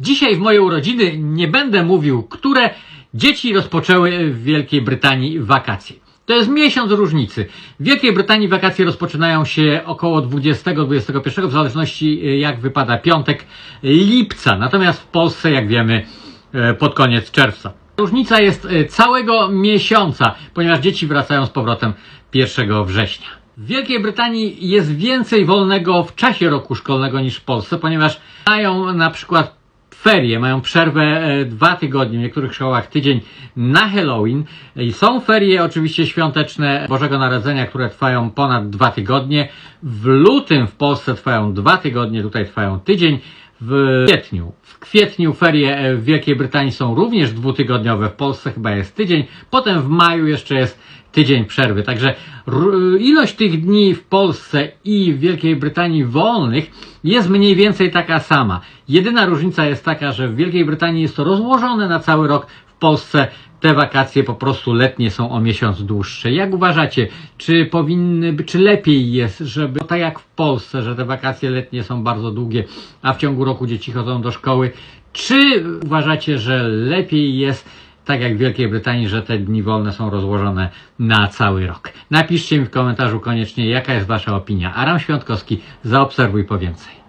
Dzisiaj w moje urodziny nie będę mówił, które dzieci rozpoczęły w Wielkiej Brytanii wakacje. To jest miesiąc różnicy. W Wielkiej Brytanii wakacje rozpoczynają się około 20-21, w zależności y, jak wypada piątek, lipca. Natomiast w Polsce, jak wiemy, e, pod koniec czerwca. Różnica jest e, całego miesiąca, ponieważ dzieci wracają z powrotem 1 września. W Wielkiej Brytanii jest więcej wolnego w czasie roku szkolnego niż w Polsce, ponieważ mają na przykład ferie, mają przerwę e, dwa tygodnie, w niektórych szkołach tydzień na Halloween. I są ferie oczywiście świąteczne Bożego Narodzenia, które trwają ponad dwa tygodnie. W lutym w Polsce trwają dwa tygodnie, tutaj trwają tydzień. W kwietniu. W kwietniu ferie e, w Wielkiej Brytanii są również dwutygodniowe, w Polsce chyba jest tydzień. Potem w maju jeszcze jest tydzień przerwy. Także ilość tych dni w Polsce i w Wielkiej Brytanii wolnych jest mniej więcej taka sama. Jedyna różnica jest taka, że w Wielkiej Brytanii jest to rozłożone na cały rok, w Polsce te wakacje po prostu letnie są o miesiąc dłuższe. Jak uważacie, czy powinny, czy lepiej jest, żeby tak jak w Polsce, że te wakacje letnie są bardzo długie, a w ciągu roku dzieci chodzą do szkoły, czy uważacie, że lepiej jest tak jak w Wielkiej Brytanii, że te dni wolne są rozłożone na cały rok. Napiszcie mi w komentarzu koniecznie, jaka jest Wasza opinia. Aram Świątkowski, zaobserwuj po więcej.